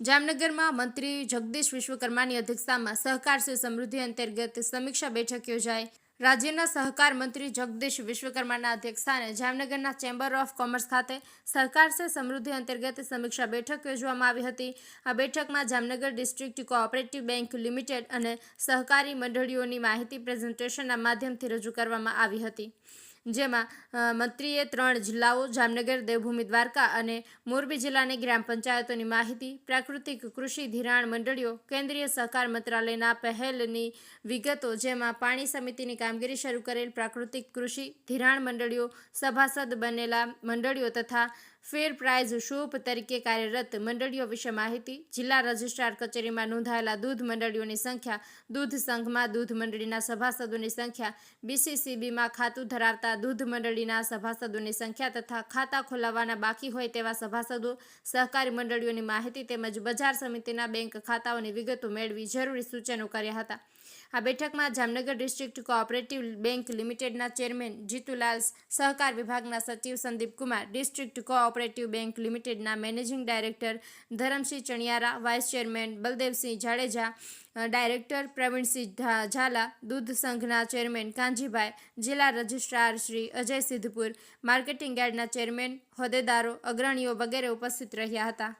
જામનગરમાં મંત્રી જગદીશ વિશ્વકર્માની અધ્યક્ષતામાં સહકાર સે સમૃદ્ધિ અંતર્ગત સમીક્ષા બેઠક યોજાઈ. રાજ્યના સહકાર મંત્રી જગદીશ વિશ્વકર્માના અધ્યક્ષસ્થાને જામનગરના ચેમ્બર ઓફ કોમર્સ ખાતે સહકાર સે સમૃદ્ધિ અંતર્ગત સમીક્ષા બેઠક યોજવામાં આવી હતી. આ બેઠકમાં Jamnagar district cooperative bank limited અને સહકારી મંડળીઓની માહિતી પ્રેઝન્ટેશનના માધ્યમથી રજૂ કરવામાં આવી હતી. જેમાં મંત્રીએ ત્રણ જિલ્લાઓ, જામનગર, દેવભૂમિ, દ્વારકા અને મોરબી જિલ્લાની ગ્રામ પંચાયતોની માહિતી, પ્રાકૃતિક કૃષિ ધિરાણ મંડળીઓ, કેન્દ્રીય સહકાર મંત્રાલયના પહેલની વિગતો જેમાં પાણી સમિતિની કામગીરી શરૂ કરેલ પ્રાકૃતિક કૃષિ ધિરાણ મંડળીઓ, સભાસદ બનેલા મંડળીઓ તથા ફેર પ્રાઇઝ શોપ તરીકે કાર્યરત મંડળીઓ વિશે માહિતી. જિલ્લા રજિસ્ટ્રાર કચેરીમાં નોંધાયેલા દૂધ મંડળીઓની સંખ્યા, દૂધ સંઘમાં દૂધ મંડળીના સભાસદોની સંખ્યા બીસીસીબીમાં ખાતું ધરાવતા દૂધ મંડળીના સભાસદોની સંખ્યા તથા ખાતા ખોલાવવાના બાકી હોય તેવા સભાસદો, સહકારી મંડળીઓની માહિતી તેમજ બજાર સમિતિના બેંક ખાતાઓની વિગતો મેળવી જરૂરી સૂચનો કર્યા હતા. આ બેઠકમાં જામનગર ડિસ્ટ્રિક્ટ કોઓપરેટિવ બેંક લિમિટેડના ચેરમેન જીતુલાલ, સહકાર વિભાગના સચિવ Sandeep Kumar, district cooperative bank લિમિટેડના managing director Dharamsinh Chaniyara, vice chairman Baldevsinh Jadeja director Pravinsinh Zala, દૂધ સંઘના ચેરમેન કાંજીભાઈ જિલ્લા રજિસ્ટ્રાર શ્રી અજય સિદ્ધપુર, માર્કેટિંગ યાર્ડના ચેરમેન હોદ્દેદારો, અગ્રણીઓ વગેરે ઉપસ્થિત રહ્યા હતા.